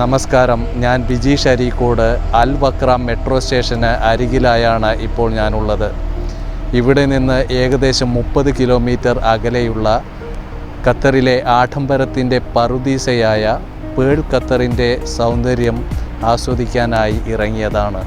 നമസ്കാരം. ഞാൻ Bijeesh Areekode Al Wakra metro സ്റ്റേഷന് അരികിലായാണ് ഇപ്പോൾ ഞാനുള്ളത്. ഇവിടെ നിന്ന് ഏകദേശം മുപ്പത് കിലോമീറ്റർ അകലെയുള്ള ഖത്തറിലെ ആഡംബരത്തിന്റെ പറുദീസയായ പേൾ ഖത്തറിന്റെ സൗന്ദര്യം ആസ്വദിക്കാനായി ഇറങ്ങിയതാണ്.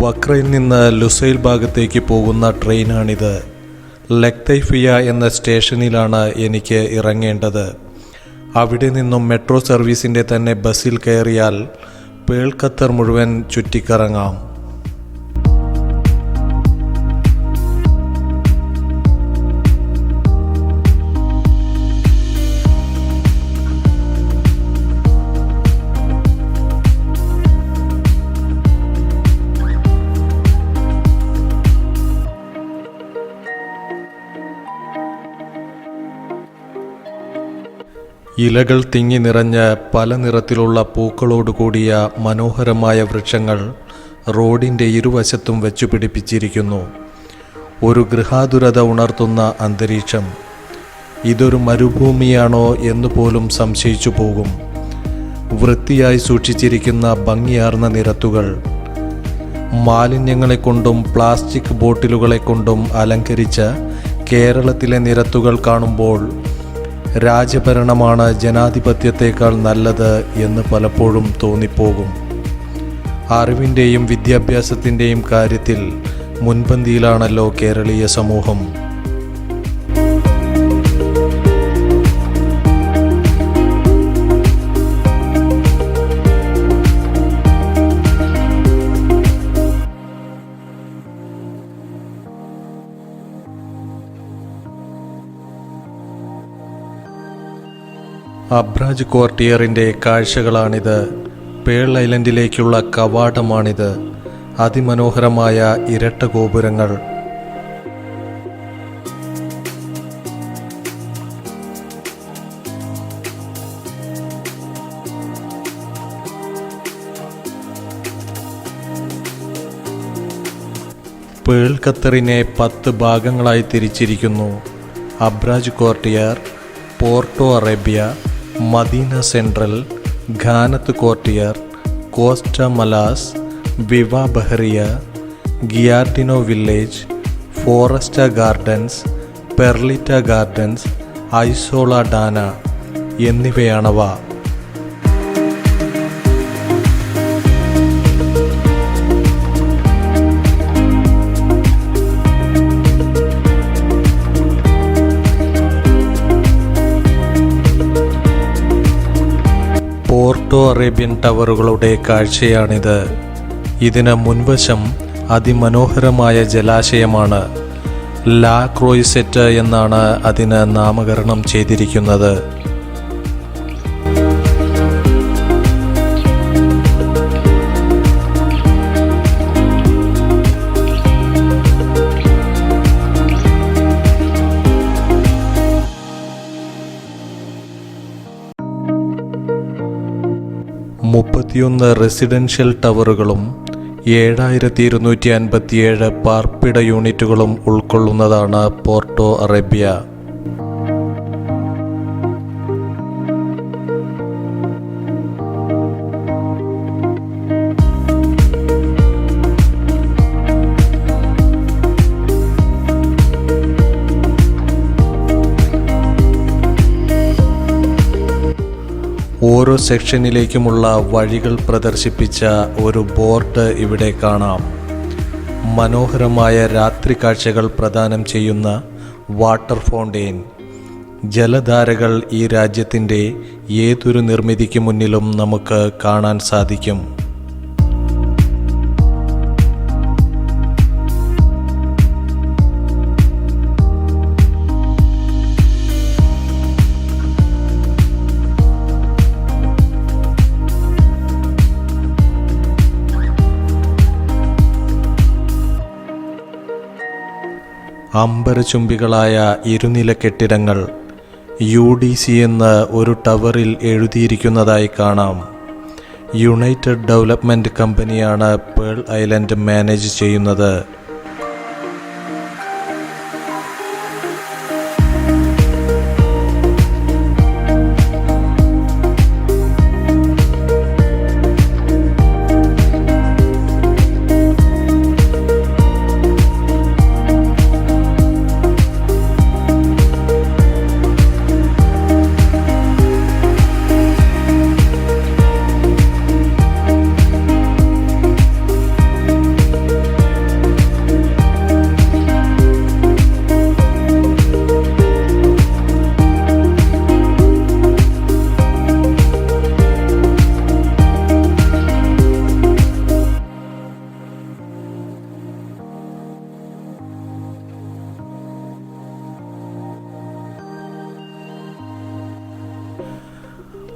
വക്രയിൽ നിന്ന് ലുസൈൽ ഭാഗത്തേക്ക് പോകുന്ന ട്രെയിനാണിത്. ലക്തൈഫിയ എന്ന സ്റ്റേഷനിലാണ് എനിക്ക് ഇറങ്ങേണ്ടത്. അവിടെ നിന്നും മെട്രോ സർവീസിന്റെ തന്നെ ബസ്സിൽ കയറിയാൽ പേൾ ഖത്തർ മുഴുവൻ ചുറ്റിക്കറങ്ങാം. ഇലകൾ തിങ്ങി നിറഞ്ഞ പല നിറത്തിലുള്ള പൂക്കളോട് കൂടിയ മനോഹരമായ വൃക്ഷങ്ങൾ റോഡിന്റെ ഇരുവശത്തും വെച്ചു പിടിപ്പിച്ചിരിക്കുന്നു. ഒരു ഗൃഹാതുരത ഉണർത്തുന്ന അന്തരീക്ഷം. ഇതൊരു മരുഭൂമിയാണോ എന്ന് പോലും സംശയിച്ചു പോകും. വൃത്തിയായി സൂക്ഷിച്ചിരിക്കുന്ന ഭംഗിയാർന്ന നിരത്തുകൾ. മാലിന്യങ്ങളെ കൊണ്ടും പ്ലാസ്റ്റിക് ബോട്ടിലുകളെ കൊണ്ടും അലങ്കരിച്ച കേരളത്തിലെ നിരത്തുകൾ കാണുമ്പോൾ രാജഭരണമാണ് ജനാധിപത്യത്തേക്കാൾ നല്ലത് എന്ന് പലപ്പോഴും തോന്നിപ്പോകും. അറിവിന്റെയും വിദ്യാഭ്യാസത്തിന്റെയും കാര്യത്തിൽ മുൻപന്തിയിലാണല്ലോ കേരളീയ സമൂഹം. അബ്രാജ് ക്വാർട്ടിയറിന്റെ കാഴ്ചകളാണിത്. പേൾ ഐലൻഡിലേക്കുള്ള കവാടമാണിത്. അതിമനോഹരമായ ഇരട്ട ഗോപുരങ്ങൾ. പേൾ ഖത്തറിനെ പത്ത് ഭാഗങ്ങളായി തിരിച്ചിരിക്കുന്നു. Abraj Quartier Porto Arabia Medina Centrale Qanat Quartier Costa Malaz Viva Bahriya Giardino Village Floresta Gardens Perlita Gardens Isola Dana എന്നിവയാണവ. Porto Arabian ടവറുകളുടെ കാഴ്ചയാണിത്. ഇതിന് മുൻവശം അതിമനോഹരമായ ജലാശയമാണ്. ലാ ക്രോയിസെറ്റ് എന്നാണ് അതിന് നാമകരണം ചെയ്തിരിക്കുന്നത്. മുപ്പത്തിയൊന്ന് റെസിഡൻഷ്യൽ ടവറുകളും ഏഴായിരത്തി ഇരുന്നൂറ്റി അൻപത്തിയേഴ് പാർപ്പിട യൂണിറ്റുകളും ഉൾക്കൊള്ളുന്നതാണ് പോർട്ടോ അറേബ്യ. ഓരോ സെക്ഷനിലേക്കുമുള്ള വഴികൾ പ്രദർശിപ്പിച്ച ഒരു ബോർഡ് ഇവിടെ കാണാം. മനോഹരമായ രാത്രി കാഴ്ചകൾ പ്രദാനം ചെയ്യുന്ന വാട്ടർ ഫൗണ്ടെയിൻ ജലധാരകൾ ഈ രാജ്യത്തിന്റെ ഏതൊരു നിർമ്മിതിക്ക് മുന്നിലും നമുക്ക് കാണാൻ സാധിക്കും. അമ്പരചുംബികളായ ഇരുനില കെട്ടിടങ്ങൾ യു ഡി സി എന്ന് ഒരു ടവറിൽ എഴുതിയിരിക്കുന്നതായി കാണാം. യുണൈറ്റഡ് ഡെവലപ്മെന്റ് കമ്പനിയാണ് പേൾ ഐലൻഡ് മാനേജ് ചെയ്യുന്നത്.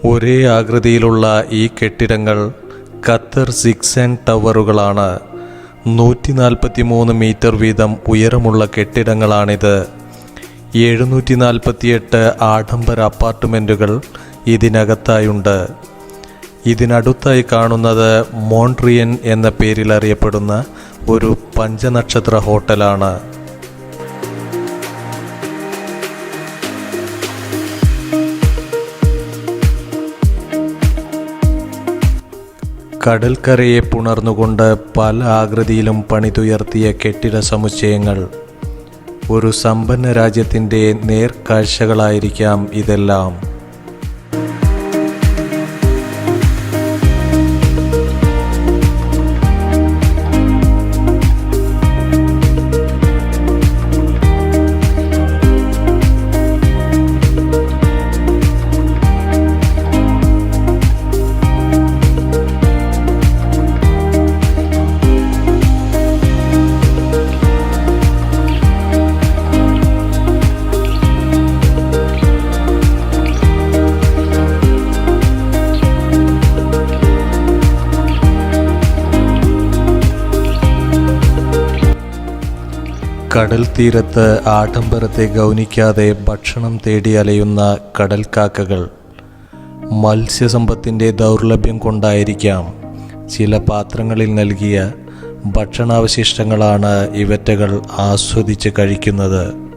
ഒരേ ആകൃതിയിലുള്ള ഈ കെട്ടിടങ്ങൾ ഖത്തർ സിക്സ് ആൻഡ് ടവറുകളാണ്. നൂറ്റി നാൽപ്പത്തി മൂന്ന് മീറ്റർ വീതം ഉയരമുള്ള കെട്ടിടങ്ങളാണിത്. എഴുന്നൂറ്റി നാൽപ്പത്തിയെട്ട് ആഡംബര അപ്പാർട്ട്മെന്റുകൾ ഇതിനകത്തായുണ്ട്. ഇതിനടുത്തായി കാണുന്നത് മോൺട്രിയൻ എന്ന പേരിൽ അറിയപ്പെടുന്ന ഒരു പഞ്ചനക്ഷത്ര ഹോട്ടലാണ്. കടൽക്കരയെ പുണർന്നുകൊണ്ട് പല ആകൃതിയിലും പണിതുയർത്തിയ കെട്ടിട സമുച്ചയങ്ങൾ. ഒരു സമ്പന്ന രാജ്യത്തിന്റെ നേർക്കാഴ്ചകളായിരിക്കാം ഇതെല്ലാം. കടൽ തീരത്ത് ആഡംബരത്തെ ഗൗനിക്കാതെ ഭക്ഷണം തേടി അലയുന്ന കടൽക്കാക്കകൾ മത്സ്യസമ്പത്തിന്റെ ദൗർലഭ്യം കൊണ്ടായിരിക്കാം ചില പാത്രങ്ങളിൽ നൽകിയ ഭക്ഷണാവശിഷ്ടങ്ങളാണ് ഇവറ്റകൾ ആസ്വദിച്ച് കഴിക്കുന്നത്.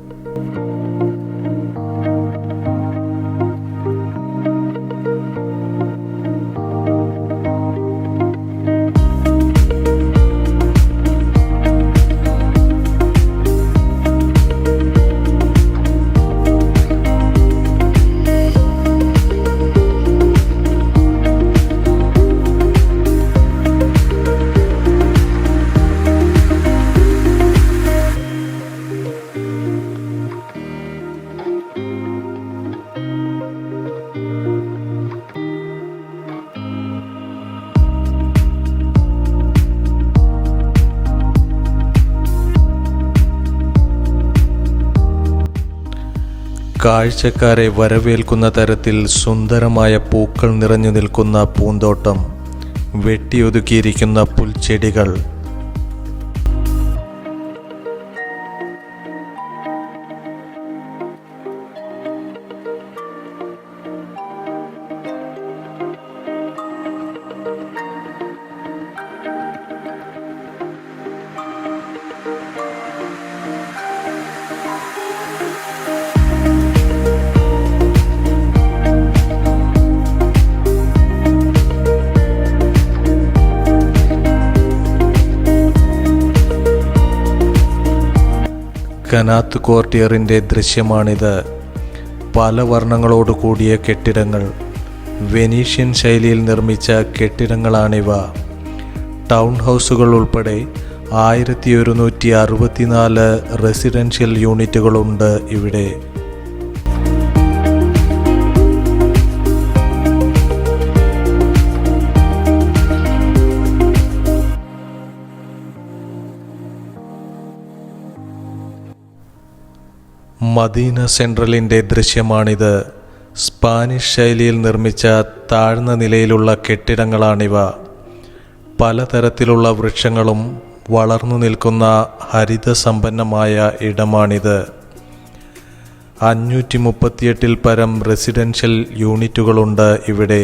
കാഴ്ചക്കാരെ വരവേൽക്കുന്ന തരത്തിൽ സുന്ദരമായ പൂക്കൾ നിറഞ്ഞു നിൽക്കുന്ന പൂന്തോട്ടം വെട്ടിയൊതുക്കിയിരിക്കുന്ന പുൽച്ചെടികൾ കനാത്ത് കോർട്ടിയറിന്റെ ദൃശ്യമാണിത്. പല വർണങ്ങളോട് കൂടിയ കെട്ടിടങ്ങൾ വെനീഷ്യൻ ശൈലിയിൽ നിർമ്മിച്ച കെട്ടിടങ്ങളാണിവ. ടൗൺ ഹൗസുകൾ ഉൾപ്പെടെ ആയിരത്തി ഒരുന്നൂറ്റി അറുപത്തിനാല് റെസിഡൻഷ്യൽ യൂണിറ്റുകളുണ്ട് ഇവിടെ. മദീന സെൻട്രലിന്റെ ദൃശ്യമാണിത്. സ്പാനിഷ് ശൈലിയിൽ നിർമ്മിച്ച താഴ്ന്ന നിലയിലുള്ള കെട്ടിടങ്ങളാണിവ. പലതരത്തിലുള്ള വൃക്ഷങ്ങളും വളർന്നു നിൽക്കുന്ന ഹരിതസമ്പന്നമായ ഇടമാണിത്. അഞ്ഞൂറ്റി മുപ്പത്തിയെട്ടിൽ പരം റെസിഡൻഷ്യൽ യൂണിറ്റുകളുണ്ട് ഇവിടെ.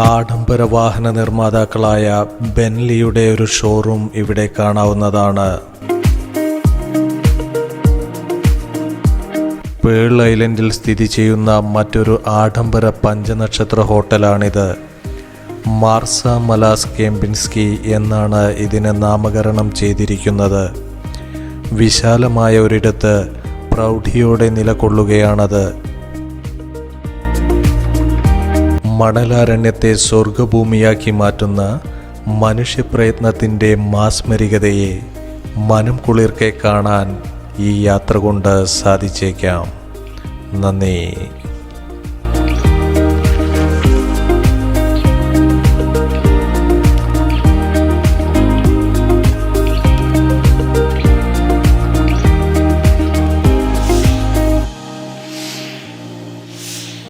ആഡംബര വാഹന നിർമ്മാതാക്കളായ ബെൻലിയുടെ ഒരു ഷോറൂം ഇവിടെ കാണാവുന്നതാണ്. പേൾ ഐലൻഡിൽ സ്ഥിതി ചെയ്യുന്ന മറ്റൊരു ആഡംബര പഞ്ചനക്ഷത്ര ഹോട്ടലാണിത്. മാർസ മലാസ് കെമ്പിൻസ്കി എന്നാണ് ഇതിനെ നാമകരണം ചെയ്തിരിക്കുന്നത്. വിശാലമായ ഒരിടത്ത് പ്രൗഢിയോടെ നിലകൊള്ളുകയാണത്. മണലാരണ്യത്തെ സ്വർഗഭൂമിയാക്കി മാറ്റുന്ന മനുഷ്യപ്രയത്നത്തിന്റെ മാസ്മരികതയെ മനം കുളിർക്കെ കാണാൻ ഈ യാത്ര കൊണ്ട് സാധിച്ചേക്കാം. നന്ദി.